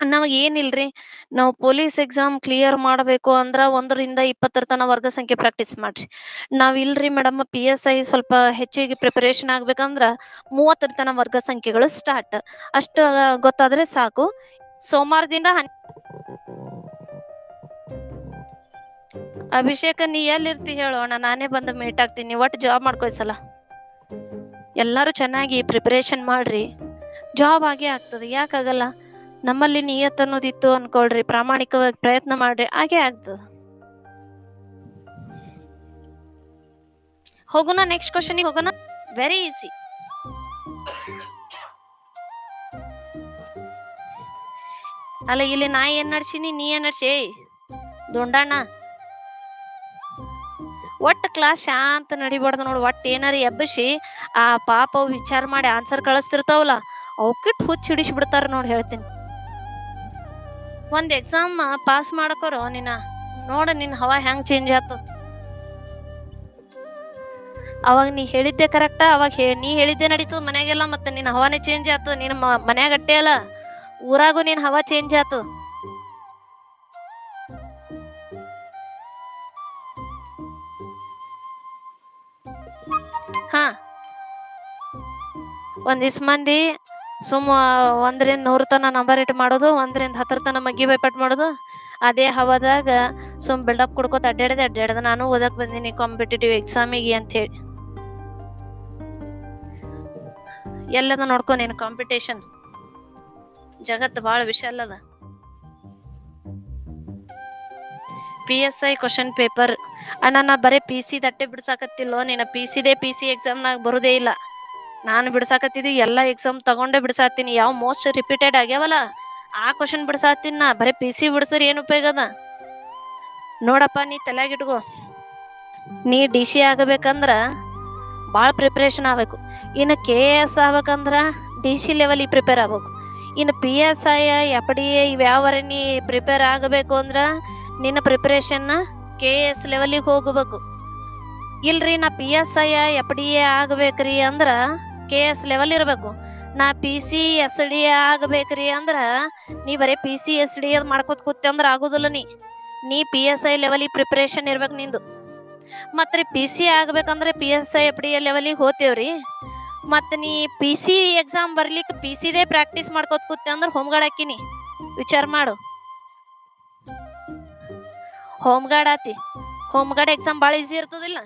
ನಮಗ್ ಏನಿಲ್ರಿ, ನಾವು ಪೊಲೀಸ್ ಎಕ್ಸಾಮ್ ಕ್ಲಿಯರ್ ಮಾಡಬೇಕು ಅಂದ್ರ ಒಂದರಿಂದ ಇಪ್ಪತ್ತರ ತನ ವರ್ಗ ಸಂಖ್ಯೆ ಪ್ರಾಕ್ಟೀಸ್ ಮಾಡ್ರಿ. ನಾವ್ ಇಲ್ರಿ ಮೇಡಮ್ ಪಿ ಎಸ್ ಐ ಸ್ವಲ್ಪ ಹೆಚ್ಚಿಗೆ ಪ್ರಿಪರೇಷನ್ ಆಗ್ಬೇಕಂದ್ರ ಮೂವತ್ತರ ತನ ವರ್ಗ ಸಂಖ್ಯೆಗಳು ಸ್ಟಾರ್ಟ್ ಅಷ್ಟ ಗೊತ್ತಾದ್ರೆ ಸಾಕು. ಸೋಮವಾರದಿಂದ ಅಭಿಷೇಕ, ನೀ ಎಲ್ಲಿರ್ತಿ ಹೇಳೋಣ? ನಾನೇ ಬಂದು ಮೀಟ್ ಆಗ್ತೀನಿ. ಒಟ್ಟು ಜಾಬ್ ಮಾಡ್ಕೊಯ್ಸಲ್ಲ. ಎಲ್ಲರೂ ಚೆನ್ನಾಗಿ ಪ್ರಿಪರೇಷನ್ ಮಾಡ್ರಿ. ಜಾಬ್ ಆಗೇ ಆಗ್ತದೆ. ಯಾಕಾಗಲ್ಲ ನಮ್ಮಲ್ಲಿ ನಿಯತ್ ಅನ್ನೋದಿತ್ತು ಅನ್ಕೊಳ್ರಿ. ಪ್ರಾಮಾಣಿಕವಾಗಿ ಪ್ರಯತ್ನ ಮಾಡ್ರಿ. ಹಾಗೆ ಆಗ್ತದೆ. ಹೋಗೋಣ ನೆಕ್ಸ್ಟ್ ಕ್ವಶನ್ ಹೋಗೋಣ. ವೆರಿ ಈಸಿ ಅಲ್ಲ, ಇಲ್ಲಿ ನಾ ಏನ್ ನಡ್ಸೀನಿ, ನೀ ಏನ್ ನಡ್ಸಿ? ದೊಂಡಣ್ಣ. ಒಟ್ಟ ಕ್ಲಾಸ್ ಶಾಂತ ನಡಿಬಾರ್ದು ನೋಡು. ಒಟ್ಟು ಏನಾರ ಎಬ್ಬಿಸಿ, ಆ ಪಾಪ ವಿಚಾರ ಮಾಡಿ ಆನ್ಸರ್ ಕಳಿಸ್ತಿರ್ತಾವಲ್ಲ ಅವಕ್ಕಿಟ್ಟು ಹುಚ್ಚ ಹಿಡಿಸಿ ಬಿಡ್ತಾರ ನೋಡಿ ಹೇಳ್ತೀನಿ. ಒಂದ್ ಎಕ್ಸಾಮ್ ಪಾಸ್ ಮಾಡಕೋರು ನಿನ್ನ ನೋಡ ನಿನ್ ಹವಾ ಹೆಂಗ್ ಚೇಂಜ್ ಆತ. ಅವಾಗ ನೀ ಹೇಳಿದ್ದೆ ಕರೆಕ್ಟ ಅವಾಗ ನೀ ಹೇಳಿದ್ದೆ ನಡೀತದ ಮನ್ಯಾಗೆಲ್ಲ, ಮತ್ತೆ ನಿನ್ನ ಹವಾನೇ ಚೇಂಜ್ ಆತ. ನಿನ್ನ ಮನ್ಯಾಗ ಅಟ್ಟೆ ಅಲ್ಲ, ಊರಾಗೂ ನಿನ್ ಹವಾ ಚೇಂಜ್ ಆತು. ಹಾ. ಒಂದಿಸ್ ಮಂದಿ ಸುಮ್ಮ ಒಂದರಿಂದ ನೂರ ತನ ನಂಬರ್ ಇಟ್ ಮಾಡೋದು, ಒಂದರಿಂದ ಹತ್ತರ ತನ ಮಗ್ಗಿ ಬೈಪಟ್ ಮಾಡೋದು. ಅದೇ ಹವಾದಾಗ ಸುಮ್ ಬಿಲ್ಡಪ್ ಕೊಡ್ಕೋತ ಅಡ್ಡಾಡದೆ ಅಡ್ಡಾಡದ ನಾನು ಓದಕ್ ಬಂದೀನಿ ಕಾಂಪಿಟೇಟಿವ್ ಎಕ್ಸಾಮಿಗೆ ಅಂತ ಹೇಳಿ ಎಲ್ಲದ ನೋಡ್ಕೊ ನೀನು ಕಾಂಪಿಟೇಷನ್ ಜಗತ್ ಬಾಳ ವಿಶಾಲ ಅದ. P S I question paper ಅಣ್ಣ, ನಾ ಬರೀ ಪಿ ಸಿ ದಟ್ಟೆ ಬಿಡ್ಸಾಕತ್ತಿಲ್ಲೋ ನೀನು? ಪಿ ಸಿದೇ ಪಿ ಸಿ ಎಕ್ಸಾಮ್ನಾಗ ಬರೋದೇ ಇಲ್ಲ. ನಾನು ಬಿಡ್ಸಾಕತ್ತಿದ್ದು, ಎಲ್ಲ ಎಕ್ಸಾಮ್ ತಗೊಂಡೇ ಬಿಡ್ಸಾತೀನಿ. ಯಾವ ಮೋಸ್ಟ್ ರಿಪೀಟೆಡ್ ಆಗ್ಯಾವಲ್ಲ? ಆ ಕ್ವಶನ್ ಬಿಡ್ಸಾತೀನಿ ನಾ. ಬರೀ ಪಿ ಸಿ ಬಿಡ್ಸರ್, ಏನು ಉಪಯೋಗ ಅದ? ನೋಡಪ್ಪ, ನೀ ತಲೆಯಾಗ ಇಟ್ಕೋ. ನೀ ಡಿ ಸಿ ಆಗಬೇಕಂದ್ರ ಭಾಳ ಪ್ರಿಪ್ರೇಷನ್ ಆಗ್ಬೇಕು. ಇನ್ನು ಕೆ ಎ ಎಸ್ ಆಗ್ಬೇಕಂದ್ರೆ ಡಿ ಸಿ ಲೆವೆಲಿಗೆ ಪ್ರಿಪೇರ್ ಆಗ್ಬೇಕು. ಇನ್ನು P S I F D A ಇವ್ಯಾವರ ನೀ ಪ್ರಿಪೇರ್ ಆಗಬೇಕು ಅಂದ್ರ ನಿನ್ನ ಪ್ರಿಪ್ರೇಷನ್ನ ಕೆ ಎ ಎಸ್ ಲೆವೆಲಿಗೆ ಹೋಗಬೇಕು. ಇಲ್ರಿ, ನಾ P S I F D A ಆಗ್ಬೇಕ್ರಿ ಅಂದ್ರ ಕೆ ಎಸ್ ಲೆವೆಲ್ ಇರಬೇಕು. ನಾ ಪಿ ಸಿ ಎಸ್ ಡಿ ಆಗ್ಬೇಕ್ರಿ ಅಂದ್ರ ನೀ ಬರೀ ಪಿ ಸಿ ಎಸ್ ಡಿ ಅದು ಮಾಡ್ಕೋತ ಕೂತೆ ಅಂದ್ರ ಆಗುದಿಲ್ಲ ನೀ. ನೀ ಪಿ ಎಸ್ ಐ ಲೆವೆಲಿಗೆ ಪ್ರಿಪ್ರೇಷನ್ ಇರ್ಬೇಕು ನಿಂದು. ಮತ್ತೆ ಪಿ ಸಿ ಆಗ್ಬೇಕಂದ್ರೆ P S I F D A ಲೆವೆಲಿಗೆ ಹೋತೇವ್ರಿ. ಮತ್ತೆ ನೀ ಪಿ ಸಿ ಎಕ್ಸಾಮ್ ಬರ್ಲಿಕ್ಕೆ ಪಿ ಸಿದೇ ಪ್ರಾಕ್ಟೀಸ್ ಮಾಡ್ಕೋತ ಕೂತೆ ಅಂದ್ರೆ ಹೋಮ್ ಗಾರ್ಡ್ ಹಾಕಿನಿ. ವಿಚಾರ ಮಾಡು. ಹೋಮ್ ಗಾರ್ಡ್ ಆತಿ. ಹೋಮ್ ಗಾರ್ಡ್ ಎಕ್ಸಾಮ್ ಭಾಳ ಈಸಿ ಇರ್ತದಿಲ್ಲ?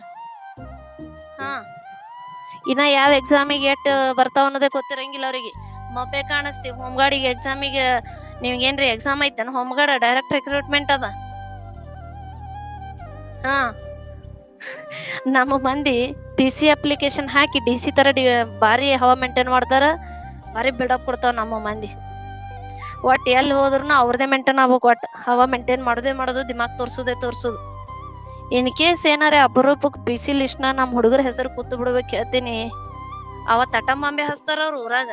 ಹಾ. ಇನ್ನ ಯಾವ ಎಕ್ಸಾಮಿಗೆ ಎಟ್ ಬರ್ತಾವ ಅನ್ನೋದೇ ಗೊತ್ತಿರಂಗಿಲ್ಲ ಅವರಿಗೆ. ಮಬ್ಬೆ ಕಾಣಿಸ್ತೀವಿ ಹೋಮ್ ಗಾರ್ಡಿಗೆ ಎಕ್ಸಾಮಿಗೆ ನಿಮ್ಗೇನ್ರಿ ಎಕ್ಸಾಮ್ ಐತೆ ಹೋಮ್ ಗಾರ್ಡ್ ಡೈರೆಕ್ಟ್ ರಿಕ್ರೂಟ್ಮೆಂಟ್ ಅದ? ಹಾ. ನಮ್ಮ ಮಂದಿ ಪಿ ಸಿ ಅಪ್ಲಿಕೇಶನ್ ಹಾಕಿ ಡಿ ಸಿ ತರ ಡಿ, ಭಾರಿ ಹವಾ ಮೇಂಟೈನ್ ಮಾಡ್ತಾರ, ಭಾರಿ ಬಿಡಪ್ ಕೊಡ್ತಾವ ನಮ್ಮ ಮಂದಿ. ಒಟ್ಟು ಎಲ್ಲಿ ಹೋದ್ರು ಅವ್ರದೇ ಮೇಂಟೈನ್ ಆಗ್ಬೇಕು ಒಟ್ಟು ಹವಾ ಮೇಂಟೈನ್ ಮಾಡೋದೇ ಮಾಡೋದು, ದಿಮಾಗ್ ತೋರ್ಸೋದೇ ತೋರ್ಸೋದು. ಇನ್ ಕೇಸ್ ಏನಾರ ಅಪರೂಪಕ್ಕೆ ಪಿ ಸಿ ಲಿಸ್ಟ್ನ ನಮ್ಮ ಹುಡುಗರ ಹೆಸರು ಕೂತು ಬಿಡ್ಬೇಕು ಹೇಳ್ತೀನಿ. ಅವ ತಟಮಾಂಬೆ ಹಚ್ತಾರ ಅವ್ರ ಊರಾಗ.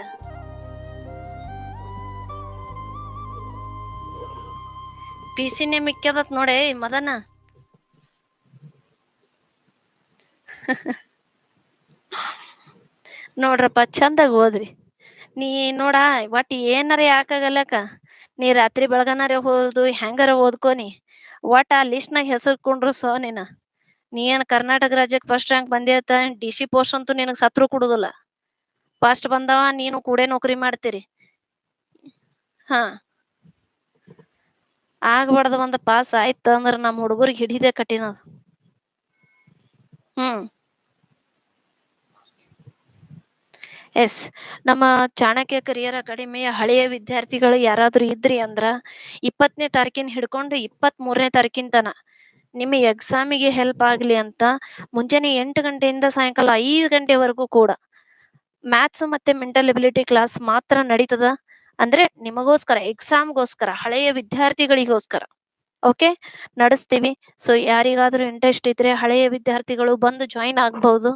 ಪಿ ಸಿನೇ ಮಿಕ್ಕದತ್ ನೋಡೆ ಮದನ. ನೋಡ್ರಪ್ಪ, ಚಂದಾಗ ಹೋದ್ರಿ ನೀ ನೋಡ, ಒಟ್ ಏನಾರ ಯಾಕಾಗಲ್ಲಕ್ಕ ನೀ ರಾತ್ರಿ ಬೆಳಗನಾರ ಓದು ಹೆಂಗಾರ ಓದ್ಕೊನಿ? ಒಟ್ ಆ ಲಿಸ್ಟ್ನಾಗ ಹೆಸರು ಕೊಂಡ್ರು ಸೊ ನೀನ? ನೀ ಏನ್ ಕರ್ನಾಟಕ ರಾಜ್ಯಕ್ಕೆ ಫಸ್ಟ್ ರ್ಯಾಂಕ್ ಬಂದೇತ ಡಿ ಸಿ ಪೋಸ್ಟ್ ಅಂತೂ ನಿನಗ್ ಸತ್ರು ಕೊಡುದಿಲ್ಲ? ಫಸ್ಟ್ ಬಂದವ, ನೀನು ಕೂಡೇ ನೌಕರಿ ಮಾಡ್ತೀರಿ. ಹಾ. ಆಗ್ಬಾರ್ದ ಒಂದ್ ಪಾಸ್ ಆಯ್ತು ಅಂದ್ರೆ ನಮ್ಮ ಹುಡುಗರಿಗೆ ಹಿಡಿದೆ ಕಠಿಣ. ಹ್ಮ್. ಎಸ್. ನಮ್ಮ ಚಾಣಕ್ಯ ಕರಿಯರ್ ಅಕಾಡೆಮಿಯ ಹಳೆಯ ವಿದ್ಯಾರ್ಥಿಗಳು ಯಾರಾದ್ರೂ ಇದ್ರಿ ಅಂದ್ರ ಇಪ್ಪತ್ತನೇ ತಾರೀಕಿನ ಹಿಡ್ಕೊಂಡು ಇಪ್ಪತ್ತ್ ಮೂರನೇ ತಾರೀಕಿನ ತನ. ನಿಮ್ಮ ಎಕ್ಸಾಮಿಗೆ ಹೆಲ್ಪ್ ಆಗ್ಲಿ ಅಂತ ಮುಂಜಾನೆ ಎಂಟು ಗಂಟೆಯಿಂದ ಸಾಯಂಕಾಲ ಐದು ಗಂಟೆವರೆಗೂ ಕೂಡ. ಮ್ಯಾಥ್ಸ್ ಮತ್ತೆ ಮೆಂಟಲ್ ಎಬಿಲಿಟಿ ಕ್ಲಾಸ್ ಮಾತ್ರ ನಡೀತದ? ಅಂದ್ರೆ ನಿಮಗೋಸ್ಕರ ಎಕ್ಸಾಮ್ಗೋಸ್ಕರ ಹಳೆಯ ವಿದ್ಯಾರ್ಥಿಗಳಿಗೋಸ್ಕರ. ಓಕೆ ನಡೆಸ್ತೀವಿ. ಸೊ ಯಾರಿಗಾದ್ರೂ ಇಂಟ್ರೆಸ್ಟ್ ಇದ್ರೆ ಹಳೆಯ ವಿದ್ಯಾರ್ಥಿಗಳು ಬಂದು ಜಾಯಿನ್ ಆಗ್ಬಹುದು